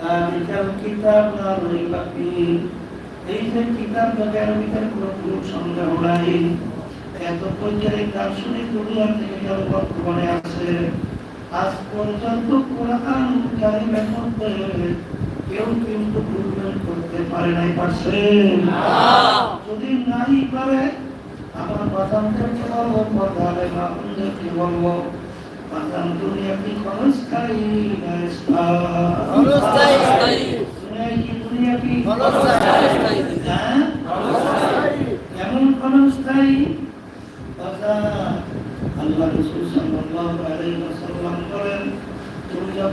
যালিকাল কিতাব লা রাইবা ফীহ এই যে কিতাব লাগার ভিতরে কোনো সন্দেহ নাই, এত বৈজ্ঞানিক দার্শনিক দুনিয়া থেকে যারা বর্তমানে আছে। আজ পর্যন্ত কোরআন কারিমের মধ্যে কেউ কিন্তু ভুল করতে পারে নাই, পারছে? যদি নাই পারে, আমার বাদামদেরকে বলব পর্দালে বাবুদেরকে বলব? বাদাম দুনিয়া কি ক্ষণস্থায়ী না ক্ষণস্থায়ী, স্থায়ী। দুনিয়া কি দুনিয়া কি ক্ষণস্থায়ী, স্থায়ী। হ্যাঁ? কেমন ক্ষণস্থায়ী কথা আল্লাহ রসুল সাল্লাল্লাহু আলাইহি ওয়াসাল্লাম বলেন তুমি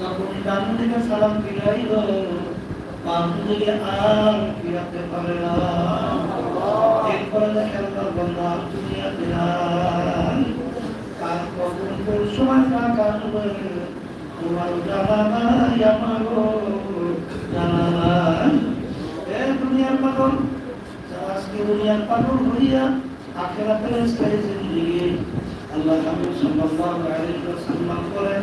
যখন ডান দিকে সালাম ফিরাইল বাম পারে না। এরপরে দেখেন তার বন্ধা দুনিয়াতে নাই কার কখন সময় কাকা হবে তোমার জানা নাই জানা এ দুনিয়ার পাগল, আজকে দুনিয়ার পাগল হইয়া আখেরাতের স্থায়ী জিন্দিগি। আল্লাহ হাবিব সাল্লাল্লাহু আলাইহি ওয়াসাল্লাম বলেন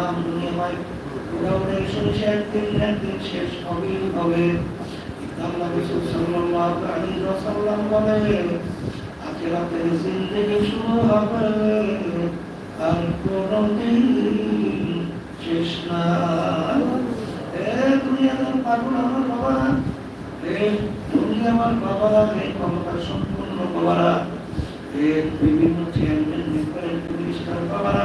আমার দুনিয়ায় পাগল, আমার বাবারা এ দুনিয়া আমার বাবারা এ ক্ষমতা সম্পূর্ণ বাবারা। এ বিভিন্ন চেয়ারম্যান মেম্বারের পুলিশকার বাবারা।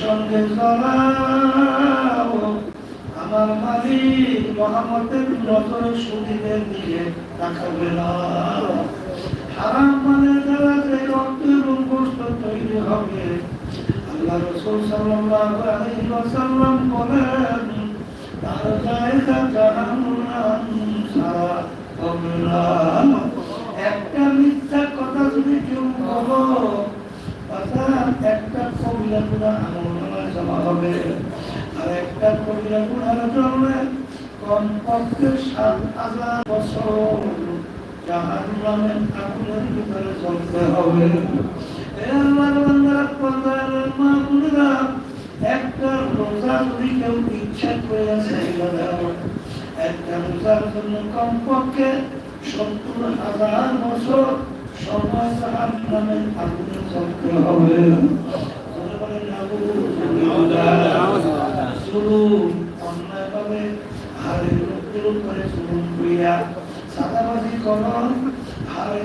সঙ্গে আমার মালিক মহামতের নজরে সুদীদের দিকে তাকাবে না হারাম মানে দ্বারা যে রক্তের গোষ্ঠ তৈরি হবে আল্লাহ রসুল ওয়াসাল্লাম বলেন একটা মিথ্যা কথা যদি কেউ বলো অর্থাৎ একটা কবিরা গুণা আমল নামায় জমা হবে, আর একটা কবিরা গুণার জন্য কমপক্ষে সাত হাজার বছর। জাহান্নামের আগুনের ভিতরে চলতে হবে। এ আল্লাহর বান্দারা, পর্দার মা একটা রোজা যদি কেউ ইচ্ছা করে দাও একটা রোজার জন্য কমপক্ষে সত্তর হাজার বছর সময় জাহান্নামের আগুনে চলতে হবে।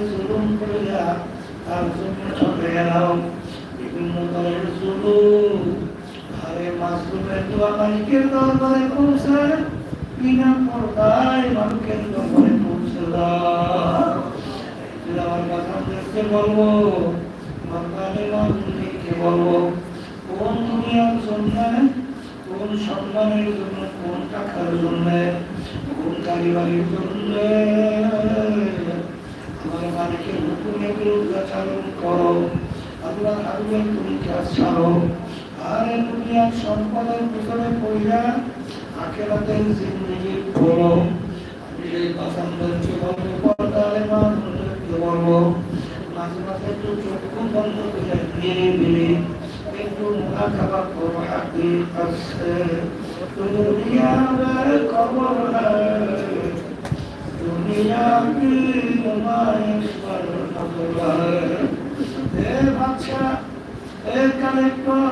জুলুম করিয়া তার জন্য চলে এলাম বিভিন্ন জুলুম হারে মাসরুমের দোয়া মালিকের দরবারে পৌঁছায় বিনা পর্দায় মালিকের দরবারে পৌঁছে দাও এই যে আমার বাচ্চাদেরকে বলব বাঙালি মানুষকে বলব কোন দুনিয়ার জন্য কোন সম্মানের জন্য কোন টাকার জন্য কোন কারিবারির জন্য আমার মালিকের হুকুমে বিরুদ্ধাচারণ করো। আল্লাহ হারুয়ের তুমি কাজ ছাড়ো আর দুনিয়ার সম্পদের পিছনে পড়িয়া আখেরাতের জিন্দগির বলো আমি এই বাসানদেরকে বলতে পর্দারে মানুষদেরকে বলব। মাঝে মাঝে একটু চক্ষু বন্ধ করে ধীরে ধীরে একটু মুখাখাবা করো আগে আসছে। দুনিয়া মে খবর দুনিয়া কি নুমাইশ পর খবর এ বাদশাহ, হে কালেক্টর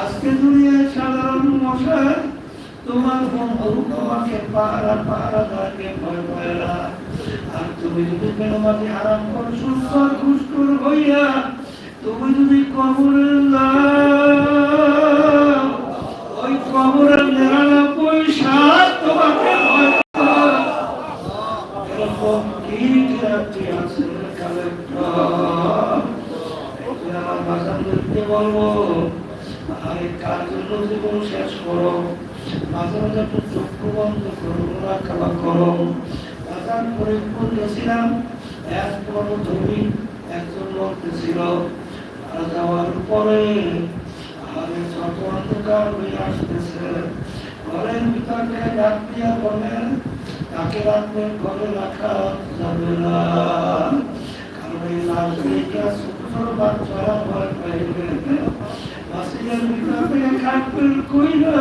আজকে দুনিয়ায় সাধারণ মশাই তোমার বন্ধু তোমাকে পাহারা পাহারা দাঁড়িয়ে ভয় পায় না। আর তুমি যদি বেনমাজি হারাম কর সুস্থ খুশকুর হইয়া তুমি যদি কবরে ওই কবরের নিরানব্বই সাত তোমাকে বলব, আরে, কার জন্য শেষ করো? মাঝে মাঝে একটু চক্ষু বন্ধ করো খাওয়া করো। বাজার ফরিদপুর গেছিলাম এক ধনী একজন লোক ছিল যাওয়ার পরে আরে যত অন্ধকার হয়ে আসতেছে, ঘরের ভিতরে ডাক বলেন, তাকে রাখবে ঘরে রাখা যাবে না। কারণ এই লাশ দিকে ছোট ছোট বাচ্চারা ভয় পাইবে? মাসিদের ভিতর খাটবেন কইরা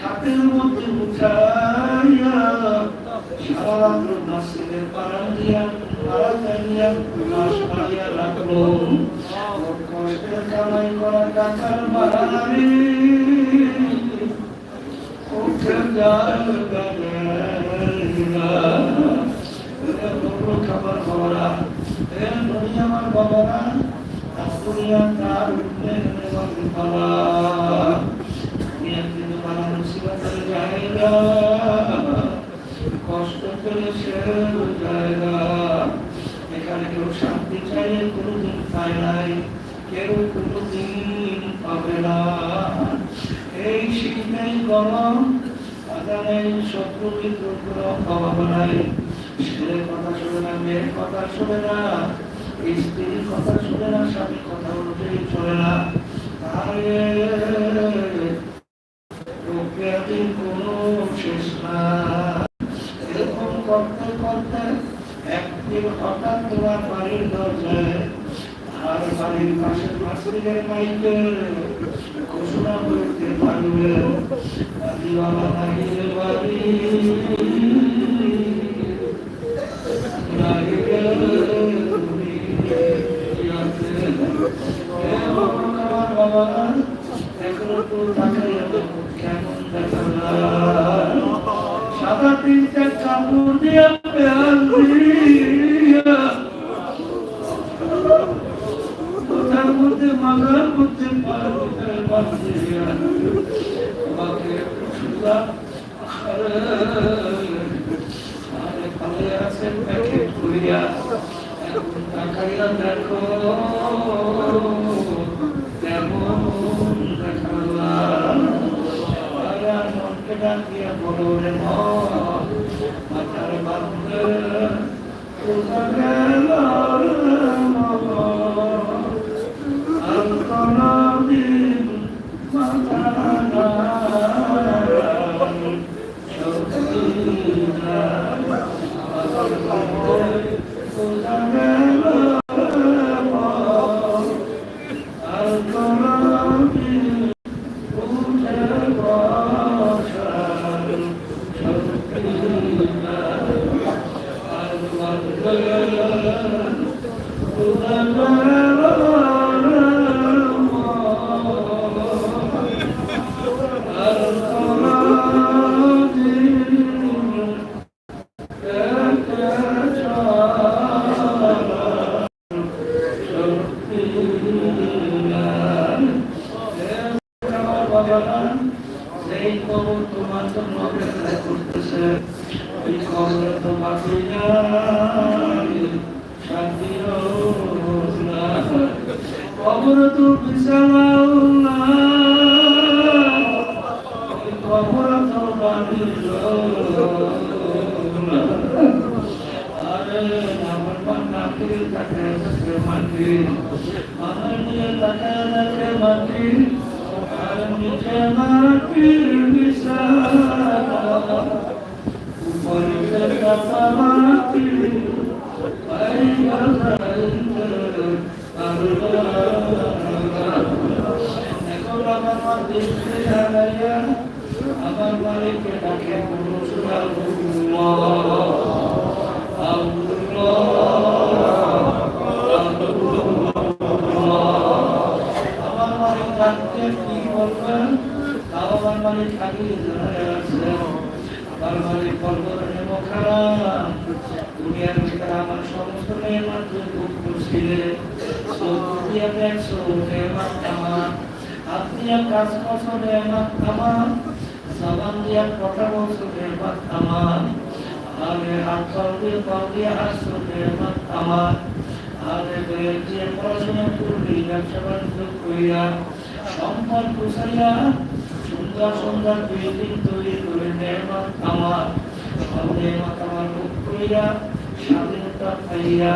খাটের মধ্যে উঠাইয়া সারা রাত্র মাসিদের পাড়া দিয়া পাড়া চাইয়া লাশ পাড়িয়া রাখল ওর কষ্টের কামাই করা টাকার বাড়ানি উঠে যায় খাবার খাওয়ারা এ দুনিয়া আমার বাবারা দুনিয়া তার উঠলে বাবা দুনিয়া কিন্তু বাবা মুসিবতের জায়গা কষ্ট করে সে জায়গা এখানে কেউ শান্তি চাইলে কোনোদিন পায় নাই কেউ কোনোদিন পাবে না। এই শীতেই গরম আদানের শত্রু মিত্র কোনো অভাব নাই ছেলের কথা শুনে না, মেয়ের কথা শুনে না, স্ত্রীর কথা শুনে না, স্বামীর কথা অনুযায়ী চলে না। তাহলে আমাদের পাশে পাশের মাইকে ঘোষণা করতে পারবে। আমি বাবা থাকিলে বাড়ি সাদা তিনটা কাপড় দিয়ে মনকে ডাকিয়া বলো রে মন মাথার বান্ধে মাথা আমার মালিককে ডাকে পুরুষ আল্লাহ আমার দিয়া কাজ করছ নেমাত আমার জবান দিয়া কথা বলছো নেমাত আমার আরে হাত পাও দিয়ে পাও দিয়ে হাসছো নেমাত আমার আরে দিয়ে পড়াশোনা করবি ব্যবসা বাণিজ্য করিয়া সম্পদ গুছাইয়া সুন্দর সুন্দর বিল্ডিং তৈরি করে নেমাত আমার সব নেমাত আমার মুখ করিয়া স্বাধীনতা পাইয়া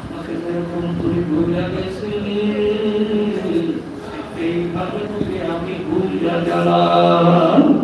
আমাকে যেরকম তুই ভুলা গেছিলি এইভাবে তুই আমি গেলাম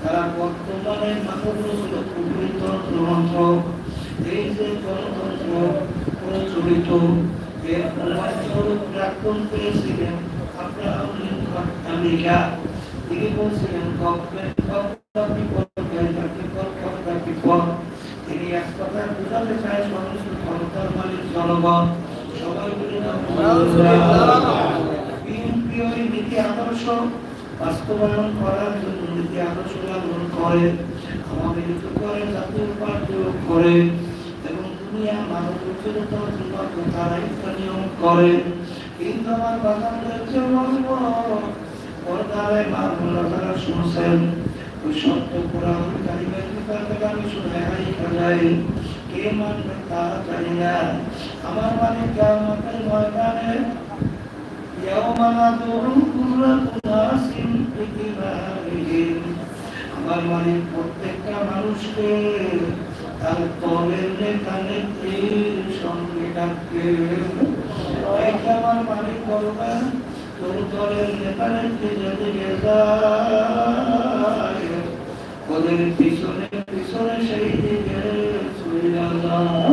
তারা বর্তমানে মানবরচিত গণতন্ত্র এই যে গণতন্ত্র প্রচলিত এর প্রমাণস্বরূপ প্রাক্তন পেয়েছিলেন আব্রাহাম লিঙ্কন আমেরিকা তিনি বলছিলেন government of the people by the people for the people তিনি এক কথা বোঝাতে চায় সমস্ত ক্ষমতার মালিক জনগণ সবাই বলে না বিএনপি ওই আদর্শ বাস্তবায়ন করার জন্য নীতি আদর্শ লালন করে, আমাদের করে জাতীয় পার্টিও করে এবং দুনিয়া মানব জন্য তারা একটা নিয়ম করে। কিন্তু আমার বাগানদেরকে বলব পর্দারে মাগুলো তারা শুনছেন। ওই সত্য কোরআন কারিমের ভিতর থেকে আমি শুনে হারিয়ে কে মানবে তা জানি না। আমার মানে ময়দানে يوم ندعو كل أناس بإمامهم আমার মানে প্রত্যেকটা মানুষকে তার তলের নেতা নেত্রীর সঙ্গে ডাকবে এইটা আমার মালিক বলবেন তোর দলের নেতা নেত্রী যেদিকে যায় ওদের পিছনে পিছনে সেই দিকে চলে যাও